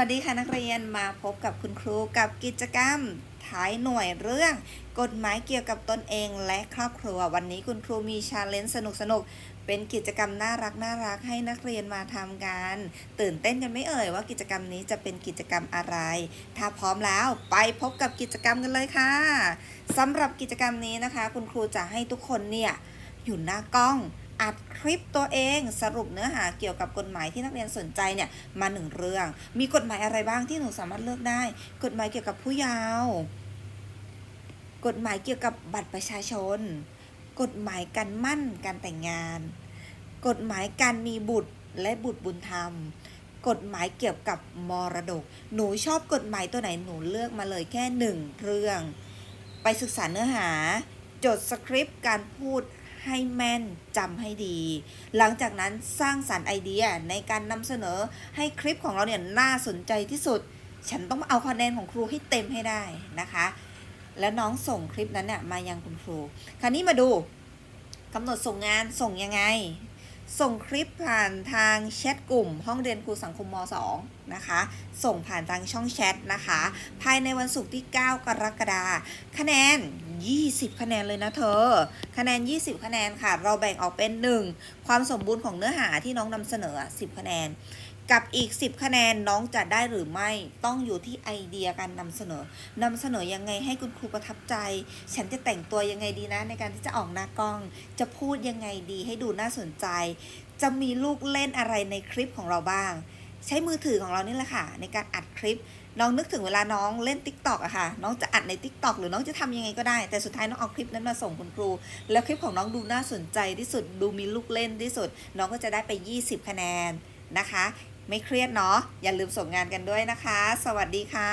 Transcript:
วัสดีค่ะนักเรียนมาพบกับคุณครูกับกิจกรรมท้ายหน่วยเรื่อง กฎหมายเกี่ยวกับตนเองและครอบครัว วันนี้คุณครูมีชาเลนจ์สนุกสนุกๆเป็นกิจกรรมน่ารักน่ารักให้นักเรียนมาทำกัน ตื่นเต้นกันไม่เอ่ยว่ากิจกรรมนี้จะเป็นกิจกรรมอะไร ถ้าพร้อมแล้วไปพบกับกิจกรรมกันเลยค่ะสำหรับกิจกรรมนี้นะคะ คุณครูจะให้ทุกคนเนี่ยอยู่หน้ากล้อง อัดคลิปตัวเองสรุปเนื้อหาเกี่ยวกับกฎหมายที่นักเรียนสนใจเนี่ยมาหนึ่งเรื่อง มีกฎหมายอะไรบ้างที่หนูสามารถเลือกได้ กฎหมายเกี่ยวกับผู้เยาว์กฎหมายเกี่ยวกับบัตรประชาชน กฎหมายการมั่นการแต่งงาน กฎหมายการมีบุตรและบุตรบุญธรรม กฎหมายเกี่ยวกับมรดก หนูชอบกฎหมายตัวไหนหนูเลือกมาเลยแค่หนึ่งเรื่อง ไปศึกษาเนื้อหา จดสคริปต์การพูด ให้แม่นจำให้ดี หลังจากนั้นสร้างสารรค์ไอเดียในการนำเสนอให้คลิปของเราเนี่ยน่าสนใจที่สุด ฉันต้องเอาคะแนนของครูให้เต็มให้ได้นะคะ แล้วน้องส่งคลิปนั้นเนี่ยมายังคุณครู คราวนี้มาดูกำหนดส่งงานส่งยังไง ส่งคลิปผ่านทางแชทกลุ่ม ห้องเรียนครูสังคมม .2 นะคะ ส่งผ่านทางช่องแชทนะคะ ภายในวันศุกร์ที่ 9 กรกฎาคมคะแนน 20 คะแนนเลยนะเธอ คะแนน 20 คะแนนค่ะ เราแบ่งออกเป็น 1 ความสมบูรณ์ของเนื้อหาที่น้องนำเสนอ 10 คะแนน กับอีก 10 คะแนนน้องจะได้หรือไม่ต้องอยู่ที่ไอเดียการนำเสนอนำเสนอยังไงให้คุณครูประทับใจ ฉันจะแต่งตัวยังไงดีนะในการที่จะออกหน้ากล้อง จะพูดยังไงดีให้ดูน่าสนใจ จะมีลูกเล่นอะไรในคลิปของเราบ้าง ใช้มือถือของเรานี่แหละค่ะ ในการอัดคลิป น้องนึกถึงเวลาน้องเล่น t ิ k t o k อะค่ะ น้องจะอัดใน t ิ k t o k หรือน้องจะทำยังไงก็ได้ แต่สุดท้ายน้องเอาคลิปนั้นมาส่งคุณครู แล้วคลิปของน้องดูน่าสนใจที่สุด ดูมีลูกเล่นที่สุด น้องก็จะได้ไป 20 คะแนนนะคะ ไม่เครียดเนาะ อย่าลืมส่งงานกันด้วยนะคะ สวัสดีค่ะ